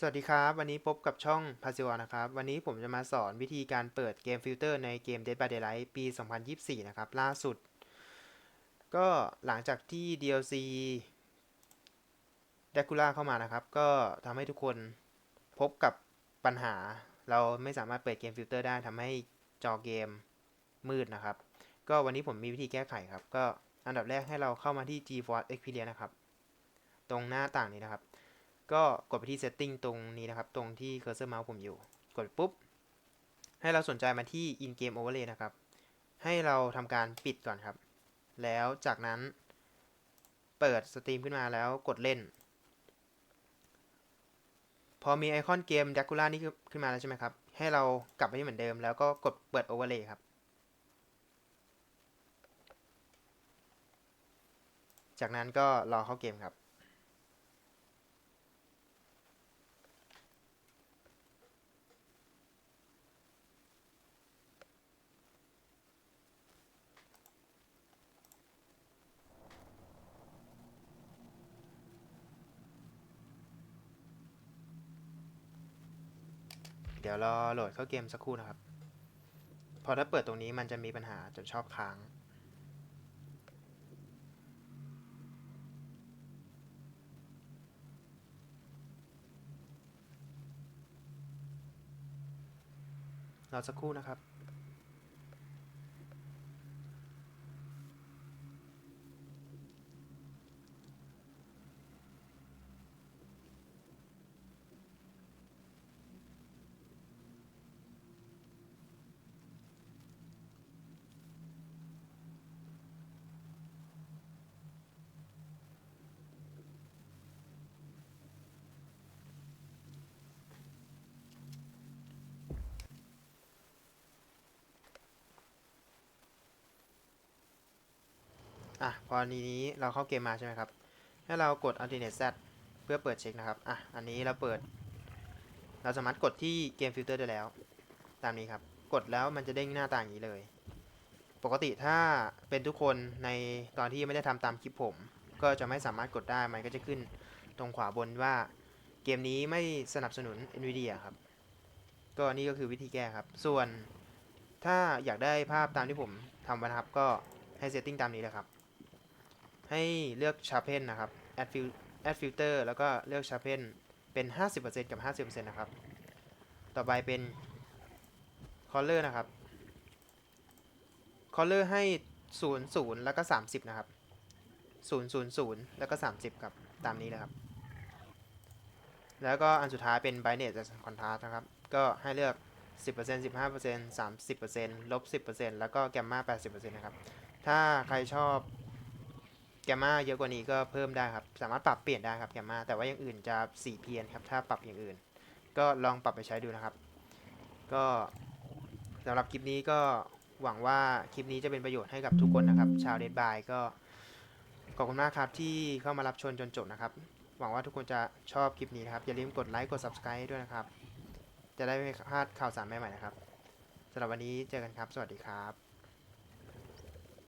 สวัสดีครับ วันนี้พบกับช่อง p a s i v a นะครับ วันนี้ผมจะมาสอนวิธีการเปิดเกมฟิลเตอร์ในเกม Dead by Daylight ปี 2024 นะครับ ล่าสุด ก็หลังจากที่ DLC d r a c u l a เข้ามานะครับ ก็ทำให้ทุกคนพบกับปัญหา เราไม่สามารถเปิดเกมฟิลเตอร์ได้ทำให้จอเกมมืดนะครับ ก็วันนี้ผมมีวิธีแก้ไขครับ ก็อันดับแรกให้เราเข้ามาที่ GeForce Experience นะครับ ตรงหน้าต่างนี้นะครับ ก็กดไปที่ setting ตรงนี้นะครับ ตรงที่ cursor mouse ผมอยู่ กดปุ๊บ ให้เราสนใจมาที่ in game overlay นะครับ ให้เราทำการปิดก่อนครับ แล้วจากนั้น เปิดสตรีมขึ้นมาแล้วกดเล่น พอมีไอคอนเกม d r a c u l a นี่ขึ้นมาแล้วใช่ไหมครับ ให้เรากลับไปที่เหมือนเดิม แล้วก็กดเปิด overlay ครับ จากนั้นก็รอเข้าเกมครับ เดี๋ยวรอโหลดเข้าเกมสักครู่นะครับ พอถ้าเปิดตรงนี้มันจะมีปัญหาจนชอบค้างรอสักครู่นะครับ อะพอนี้เราเข้าเกมมาใช่ไหมครับ ให้เรากด Alternate Z เพื่อเปิดเช็คนะครับ อะ อันนี้เราเปิด เราสามารถกดที่เกมฟิลเตอร์ได้แล้ว ตามนี้ครับ กดแล้วมันจะเด้งหน้าต่างอย่างนี้เลย ปกติถ้าเป็นทุกคนในตอนที่ไม่ได้ทำตามคลิปผม ก็จะไม่สามารถกดได้ มันก็จะขึ้นตรงขวาบนว่าเกมนี้ไม่สนับสนุน NVIDIA ครับ ก็นี่ก็คือวิธีแก้ครับ ส่วนถ้าอยากได้ภาพตามที่ผมทำไว้นะครับ ก็ให้เซตติ้งตามนี้เลยครับ ให้เลือก sharpen นะครับ add fil add filter แล้วก็เลือก sharpen เป็น 50%กับ 50%นะครับ ต่อไปเป็น color นะครับ color ให้ 0 0 แล้วก็ 30 นะครับ 0 0 0 แล้วก็ 30 ครับ ตามนี้เลยครับ แล้วก็อันสุดท้ายเป็น brightness and contrast นะครับ ก็ให้เลือก10% 15% 30%ลบ 10%แล้วก็ gamma 80%นะครับ ถ้าใครชอบ แกมมาเยอะกว่านี้ก็เพิ่มได้ครับ สามารถปรับเปลี่ยนได้ครับแกมมาแต่ว่าอย่างอื่นจะสีเพียนครับ ถ้าปรับอย่างอื่น ก็ลองปรับไปใช้ดูนะครับ ก็สำหรับคลิปนี้ก็หวังว่าคลิปนี้จะเป็นประโยชน์ให้กับทุกคนนะครับ ชาวเดดบายก็ขอบคุณมากครับที่เข้ามารับชมจนจบนะครับ หวังว่าทุกคนจะชอบคลิปนี้นะครับ อย่าลืมกดไลค์กด subscribe ด้วยนะครับ จะได้ไม่พลาดข่าวสารใหม่ๆนะครับสำหรับวันนี้เจอกันครับ สวัสดีครับ